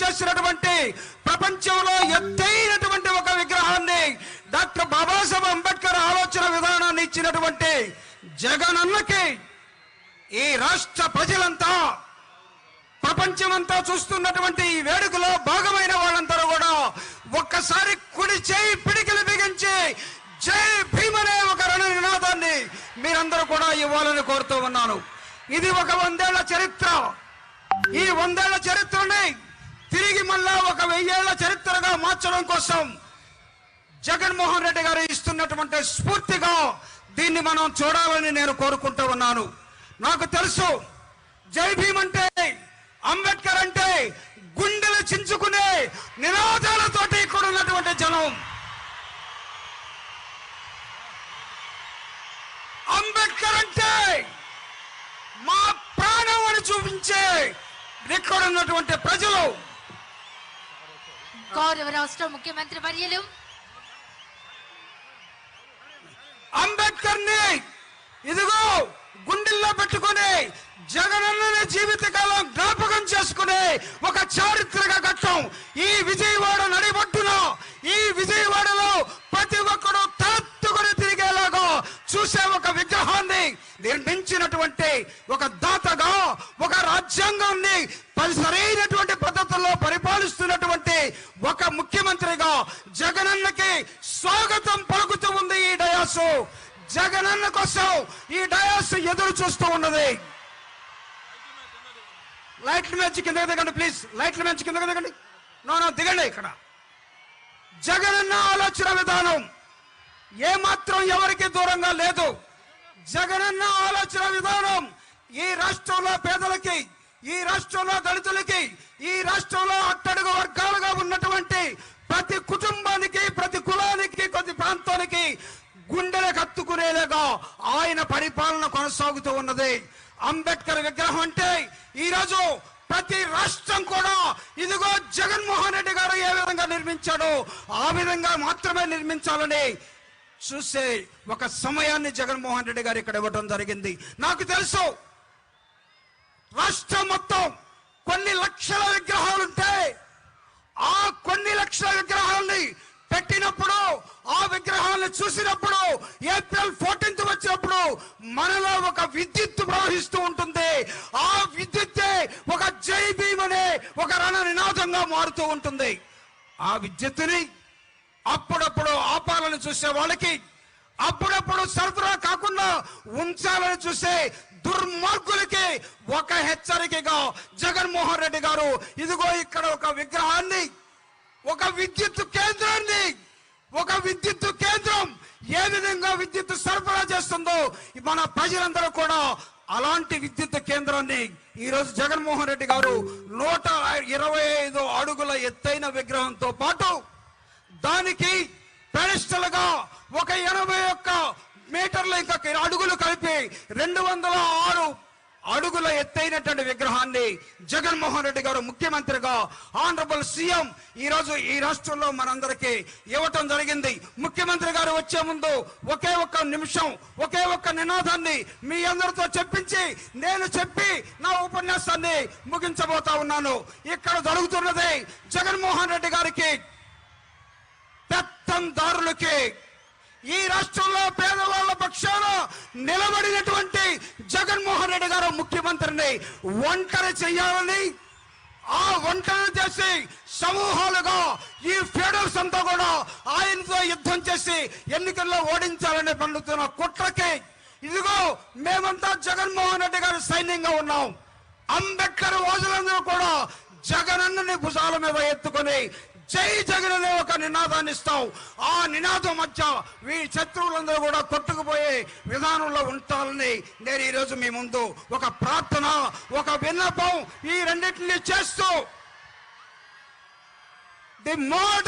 చేసినటువంటి ప్రపంచంలో ఎత్తైనటువంటి ఒక విగ్రహాన్ని డాక్టర్ బాబాసాహెబ్ అంబేద్కర్ ఆలోచన విధానాన్ని ఇచ్చినటువంటి జగనన్నకి ఈ రాష్ట్ర ప్రజలంతా ప్రపంచమంతా చూస్తున్నటువంటి ఈ వేడుకలో భాగమైన వాళ్ళందరూ కూడా ఒక్కసారి కుడి చేయి పిడికిలు బిగించి జై భీమనే ఒక రణ నినాదాన్ని మీరందరూ కూడా ఇవ్వాలని కోరుతూ ఉన్నాను. ఇది ఒక వందేళ్ళ చరిత్ర. ఈ వందేళ్ళ చరిత్రని తిరిగి మళ్ళా ఒక వెయ్యేళ్ళ చరిత్రగా మార్చడం కోసం జగన్మోహన్ రెడ్డి గారు ఇస్తున్నటువంటి స్ఫూర్తిగా దీన్ని మనం చూడాలని నేను కోరుకుంటూ ఉన్నాను. నాకు తెలుసు జై భీమ్ అంటే అంబేద్కర్ అంటే గుండెలు చించుకునే నినాదాలతోటి ఇక్కడ ఉన్నటువంటి జనం. అంబేద్కర్ అంటే మా ప్రాణం అని చూపించే ఇక్కడ ఉన్నటువంటి ప్రజలు. గౌరవ రాష్ట్ర ముఖ్యమంత్రి వర్యులు. అంబేద్కర్ని ఇదిగో గుండెల్లో పెట్టుకుని జగనన్న జీవితకాలం జ్ఞాపకం చేసుకునే ఒక చారిత్రక ఘట్టం ఈ విజయవాడ నడిబొట్టున ఈ విజయవాడలో ప్రతి ఒక్కరు తాత్తుకుని తిరిగేలాగా చూసే ఒక విగ్రహాన్ని నిర్మించినటువంటి ఒక దాతగా ఒక రాజ్యాంగ జగనన్నకి స్వాగతం పలుకుతూ ఉంది ఈ డయాసు. జగనన్న కోసం ఈ డయాస్ ఎదురు చూస్తూ ఉన్నది. లైట్లు మెచ్చి కింద దిగండి ప్లీజ్. లైట్ల మెచ్చి కింద దిగండి. నో నో దిగండి ఇక్కడ. జగనన్న ఆలోచన విధానం ఏమాత్రం ఎవరికి దూరంగా లేదు. జగనన్న ఆలోచన విధానం ఈ రాష్ట్రంలో పేదలకి ఈ రాష్ట్రంలో దళితులకి ఆయన పరిపాలన కొనసాగుతూ ఉన్నది. అంబేద్కర్ విగ్రహం అంటే ఈ రోజు ప్రతి రాష్ట్రం కూడా ఇదిగో జగన్మోహన్ రెడ్డి గారు ఏ విధంగా నిర్మించాడో ఆ విధంగా మాత్రమే నిర్మించాలని చూసే ఒక సమయాన్ని జగన్మోహన్ రెడ్డి గారు ఇక్కడ ఇవ్వడం జరిగింది. నాకు తెలుసు రాష్ట్రం మొత్తం కొన్ని లక్షల విగ్రహాలుంటే ఆ కొన్ని లక్షల విగ్రహాలని విద్యుత్ ప్రవహిస్తూ ఉంటుంది. ఆ విద్యుత్తే ఒక జై భీమ్ అనే ఒక రణ నినాదంగా మారుతూ ఉంటుంది. ఆ విద్యుత్తుని అప్పుడప్పుడు ఆపాలని చూసే వాళ్ళకి అప్పుడప్పుడు సరఫరా కాకుండా ఉంచాలని చూసే దుర్మార్గులకి ఒక హెచ్చరికగా జగన్మోహన్ రెడ్డి గారు ఇదిగో ఇక్కడ ఒక విగ్రహాన్ని ఒక విద్యుత్ కేంద్రాన్ని ఒక విద్యుత్ కేంద్రం ఏ విధంగా విద్యుత్ సరఫరా చేస్తుందో మన ప్రజలందరూ కూడా అలాంటి విద్యుత్ కేంద్రాన్ని ఈరోజు జగన్మోహన్ రెడ్డి గారు నూట ఇరవై ఐదు అడుగుల ఎత్తైన విగ్రహంతో పాటు దానికి పెడస్టల్గా ఒక ఎనభై ఒక్క మీటర్ల ఇంకా అడుగులు కలిపి రెండు వందల ఆరు అడుగుల ఎత్తైనటువంటి విగ్రహాన్ని జగన్మోహన్ రెడ్డి గారు ముఖ్యమంత్రిగా ఆనరబుల్ సీఎం ఈ రోజు ఈ రాష్ట్రంలో మనందరికీ ఇవ్వటం జరిగింది. ముఖ్యమంత్రి గారు వచ్చే ముందు ఒకే ఒక్క నిమిషం ఒకే ఒక్క నినాదాన్ని మీ అందరితో చెప్పించి నేను చెప్పి నా ఉపన్యాసాన్ని ముగించబోతా ఉన్నాను. ఇక్కడ జరుగుతున్నది జగన్మోహన్ రెడ్డి గారికి పెత్తందారులకి ఈ రాష్ట్రంలో పేదవాళ్ళ పక్షాన నిలబడినటువంటి జగన్మోహన్ రెడ్డి గారు ముఖ్యమంత్రిని ఒంటరి చేయాలని ఆ ఒంటరి చేసి సమూహాలుగా ఈ ఫెడరల్స్ అంతా కూడా ఆయనతో యుద్ధం చేసి ఎన్నికల్లో ఓడించాలని పండుతున్న కుట్రకి ఇదిగో మేమంతా జగన్మోహన్ రెడ్డి గారి సైన్యంగా ఉన్నాం. అంబేద్కర్ వాదులందరూ కూడా జగనన్నని భుజాల మీద ఎత్తుకొని జై జగన్ ఒక నినాదాన్ని ఇస్తావు. ఆ నినాదం మధ్య వీరి శత్రువులందరూ కూడా కొట్టుకుపోయే విధానంలో ఉంటాలని నేను ఈరోజు మీ ముందు ఒక ప్రార్థన ఒక విన్నపం ఈ రెండింటిని చేస్తూ ది మోడ్